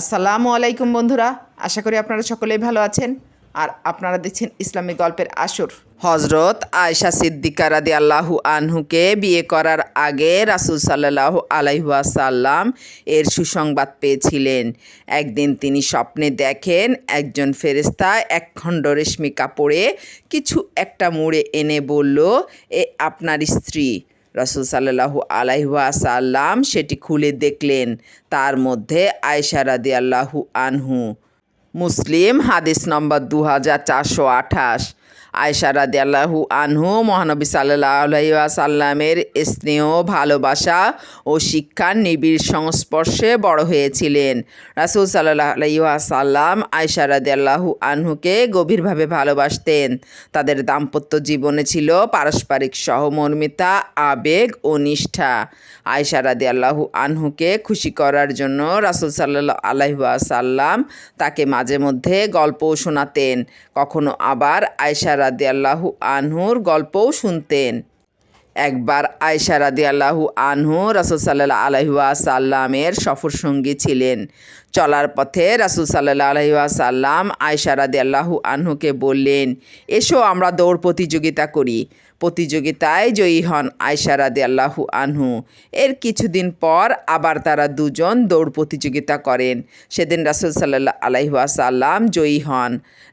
আসসালামু আলাইকুম বন্ধুরা, আশা করি আপনারা সকলেই ভালো আছেন। আর আপনারা দেখছেন ইসলামিক গল্পের আসর। হজরত আয়সা সিদ্দিকা রাদি আল্লাহু আনহুকে বিয়ে করার আগে রাসুল সাল্লাহ আলাইহাসাল্লাম এর সুসংবাদ পেয়েছিলেন। একদিন তিনি স্বপ্নে দেখেন একজন ফেরেস্তা এক খণ্ড রেশমি কাপড়ে কিছু একটা মুড়ে এনে বলল, এ আপনার স্ত্রী। রসুল সাল্লাহু আলাইহাসাল্লাম সেটি খুলে দেখলেন। তার মধ্যে আয়সা রাদি আল্লাহু আনহু মুসলিম, হাদিস নম্বর দু হাজার চারশো আঠাশ। আয়সা রাদি আল্লাহু আনহু মহানবী সাল্লাহ আলাইসাল্লামের স্নেহ, ভালোবাসা ও শিক্ষার নিবিড় সংস্পর্শে বড় হয়েছিলেন। রাসুল সাল্লাহ আলাইসাল্লাম আয়সা রাদি আল্লাহু আনহুকে গভীরভাবে ভালোবাসতেন। তাদের দাম্পত্য জীবনে ছিল পারস্পরিক সহমর্মিতা, আবেগ ও নিষ্ঠা। আয়সা রাদি আল্লাহু আনহুকে খুশি করার জন্য রাসুল সাল্লাহ আলাইসাল্লাম তাকে মাঝে মধ্যে গল্পও শোনাতেন। কখনো আবার আয়সা রাদি আল্লাহু আনহুর গল্পও শুনতেন। একবার আয়সা রাদি আল্লাহু আনহু রাসুল সাল্লাহ আলহিউসাল্লামের সফর সঙ্গী ছিলেন। চলার পথে রাসুল সাল্লাহ আলহিউসাল্লাম আয়সা রাদি আল্লাহু আনহুকে বললেন, এসো, আমরা দৌড় প্রতিযোগিতা করি। প্রতিযোগিতায় জয়ী হন আয়সা রাদি আল্লাহু আনহু। এর কিছুদিন পর আবার তারা দুজন দৌড় প্রতিযোগিতা করেন। সেদিন রাসুল সাল্লাহ আলাইহাসাল্লাম জয়ী হন।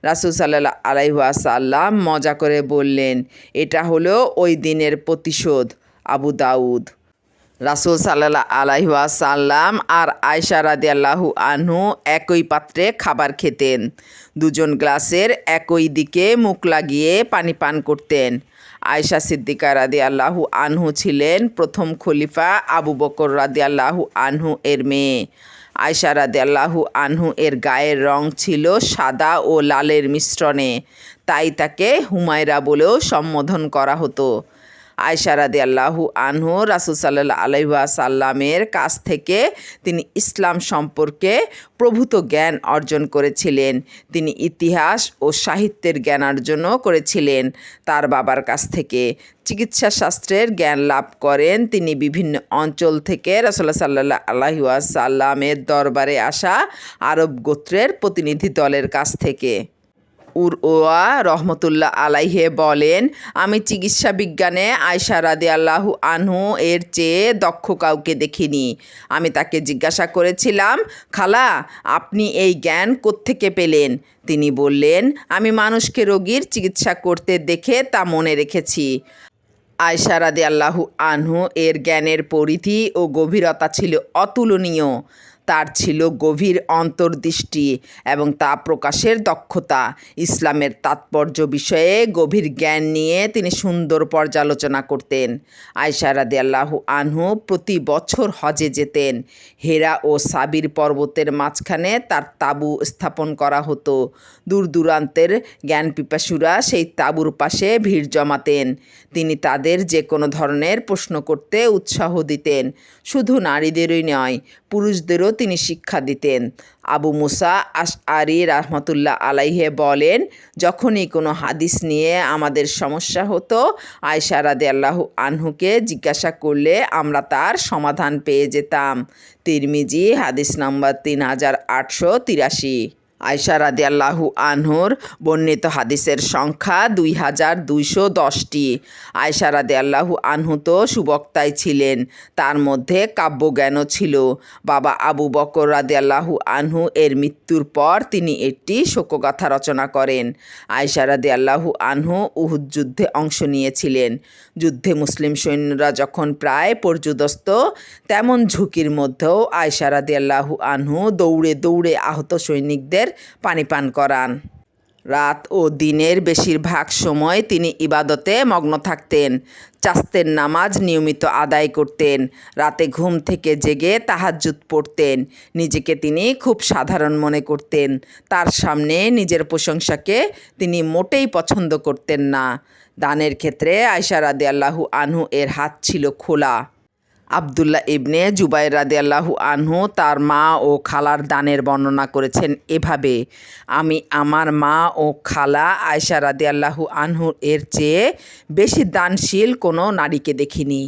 রাসুল সাল্লাহ আলাইহাসাল্লাম মজা করে বললেন, এটা হলো ওই দিনের প্রতিশোধ, আবু দাউদ। রাসুল সাল্লাহ আলাইহাসাল্লাম আর আয়সা রাদি আল্লাহু আনহু একই পাত্রে খাবার খেতেন। দুজন গ্লাসের একই দিকে মুখ লাগিয়ে পানি পান করতেন। আয়সা সিদ্দিকা রাদি আল্লাহু আনহু ছিলেন প্রথম খলিফা আবু বকর রাদি আল্লাহু আনহু এর মেয়ে। আয়সা রাদি আল্লাহু আনহু এর গায়ের রং ছিল সাদা ও লালের মিশ্রণে, তাই তাকে হুমায়রা বলেও সম্বোধন করা হতো। আয়সা রাদি আল্লাহু আনহু রাসুল সাল্লাহ আলাইসাল্লামের কাছ থেকে তিনি ইসলাম সম্পর্কে প্রভূত জ্ঞান অর্জন করেছিলেন। তিনি ইতিহাস ও সাহিত্যের জ্ঞান অর্জনও করেছিলেন তার বাবার কাছ থেকে। চিকিৎসা শাস্ত্রের জ্ঞান লাভ করেন তিনি বিভিন্ন অঞ্চল থেকে রসল্লা সাল্লাহ আলাইসাল্লামের দরবারে আসা আরব গোত্রের প্রতিনিধি দলের কাছ থেকে। উরওয়া রহমতুল্লাহ আলাইহে বলেন, আমি চিকিৎসা বিজ্ঞানে আয়সা রাদে আল্লাহু আনহু এর চেয়ে দক্ষ কাউকে দেখিনি। আমি তাকে জিজ্ঞাসা করেছিলাম, খালা, আপনি এই জ্ঞান কোত্থেকে পেলেন? তিনি বললেন, আমি মানুষকে রোগীর চিকিৎসা করতে দেখে তা মনে রেখেছি। আয়সা রাদে আল্লাহু আনহু এর জ্ঞানের পরিধি ও গভীরতা ছিল অতুলনীয়। তার ছিল গভীর অন্তর্দৃষ্টি এবং তা প্রকাশের দক্ষতা। ইসলামের তাৎপর্য বিষয়ে গভীর জ্ঞান নিয়ে তিনি সুন্দর পর্যালোচনা করতেন। আয়সা রাদে আল্লাহু আনহু প্রতি বছর হজে যেতেন। হেরা ও সাবির পর্বতের মাঝখানে তার তাঁবু স্থাপন করা হতো। দূর দূরান্তের জ্ঞান পিপাসুরা সেই তাঁবুর পাশে ভিড় জমাতেন। তিনি তাদের যে কোনো ধরনের প্রশ্ন করতে উৎসাহ দিতেন। শুধু নারীদেরই নয় পুরুষদেরও তিনি শিক্ষা দিতেন। আবু মুসা আশ আরি রহমতুল্লাহ আলাইহে বলেন, যখনই কোনো হাদিস নিয়ে আমাদের সমস্যা হতো আয়সা রাদে আল্লাহ আনহুকে জিজ্ঞাসা করলে আমরা তার সমাধান পেয়ে যেতাম। তিরমিজি, হাদিস নম্বর তিন হাজার আটশো তিরাশি। আয়সা রাদি আল্লাহু আনহুর বর্ণিত হাদিসের সংখ্যা দুই হাজার দুইশো দশটি। আয়সা রাদি আল্লাহু আনহু তো সুবক্তাই ছিলেন, তার মধ্যে কাব্যজ্ঞানও ছিল। বাবা আবু বকর রাদি আল্লাহু আনহু এর মৃত্যুর পর তিনি একটি শোকগাথা রচনা করেন। আয়সা রাদি আল্লাহু আনহু উহুদ যুদ্ধে অংশ নিয়েছিলেন। যুদ্ধে মুসলিম সৈন্যরা যখন প্রায় পর্যুদস্ত, তেমন ঝুঁকির মধ্যেও আয়সা রাদি আল্লাহু আনহু দৌড়ে দৌড়ে আহত সৈনিকদের পানি পান করান। রাত ও দিনের বেশিরভাগ সময় তিনি ইবাদতে মগ্ন থাকতেন চাস্তের নামাজ নিয়মিত আদায় করতেন, রাতে ঘুম থেকে জেগে তাহাজ্জুদ পড়তেন, নিজেকে তিনি খুব সাধারণ মনে করতেন, তার সামনে নিজের প্রশংসাকে তিনি মোটেই পছন্দ করতেন না। দানের ক্ষেত্রে আয়সা রাদে আল্লাহু আনহু এর হাত ছিল খোলা। আবদুল্লাহ ইবনে জুবাই রাদি আল্লাহু আনহু তার মা ও খালার দানের বর্ণনা করেছেন এভাবে, আমি আমার মা ও খালা আয়সা রাদে আল্লাহু আনহু এর চেয়ে বেশি দানশীল কোনো নারীকে দেখিনি।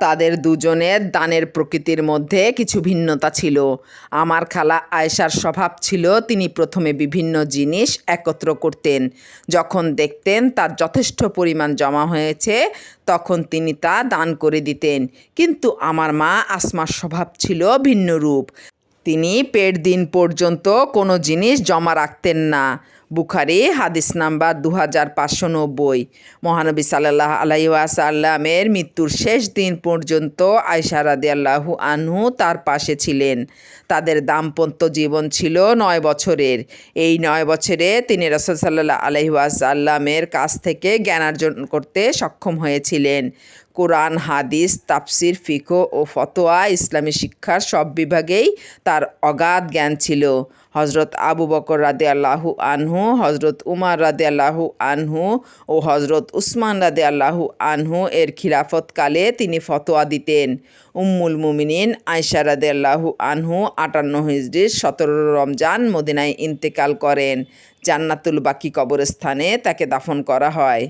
তাদের দুজনের দানের প্রকৃতির মধ্যে কিছু ভিন্নতা ছিল। আমার খালা আয়েশার স্বভাব ছিল, তিনি প্রথমে বিভিন্ন জিনিস একত্র করতেন। যখন দেখতেন তার যথেষ্ট পরিমাণ জমা হয়েছে, তখন তিনি তা দান করে দিতেন। কিন্তু আমার মা আসমার স্বভাব ছিল ভিন্ন রূপ। তিনি পেট দিন পর্যন্ত কোনো জিনিস জমা রাখতেন না। বুখারি, হাদিস নাম্বার দু হাজার পাঁচশো নব্বই। মহানবী সাল্লাহ আলাইসাল্লামের মৃত্যুর শেষ দিন পর্যন্ত আয়সা রাদি আল্লাহু আনহু তার পাশে ছিলেন। তাদের দাম্পত্য জীবন ছিল নয় বছরের। এই নয় বছরে তিনি রসদ সাল্লাহ আলহিউসাল্লামের কাছ থেকে জ্ঞানার্জন করতে সক্ষম হয়েছিলেন। কোরআন, হাদিস, তাফসির ফিকো ও ফতোয়া ইসলামী শিক্ষার সব বিভাগেই তার অগাধ জ্ঞান ছিল। হজরত আবু বকর রাদে আল্লাহু আনহু হজরত উমার রাদে আল্লাহু আনহু ও হজরত উসমান রাদে আল্লাহু আনহু এর খিলাফতকালে তিনি ফতোয়া দিতেন। উম্মুল মুমিনিন আয়সা রাদে আল্লাহু আনহু আটান্ন হিজড়ির সতেরো রমজান মদিনায় ইন্তেকাল করেন। জান্নাতুল বাকি কবরস্থানে তাকে দাফন করা হয়।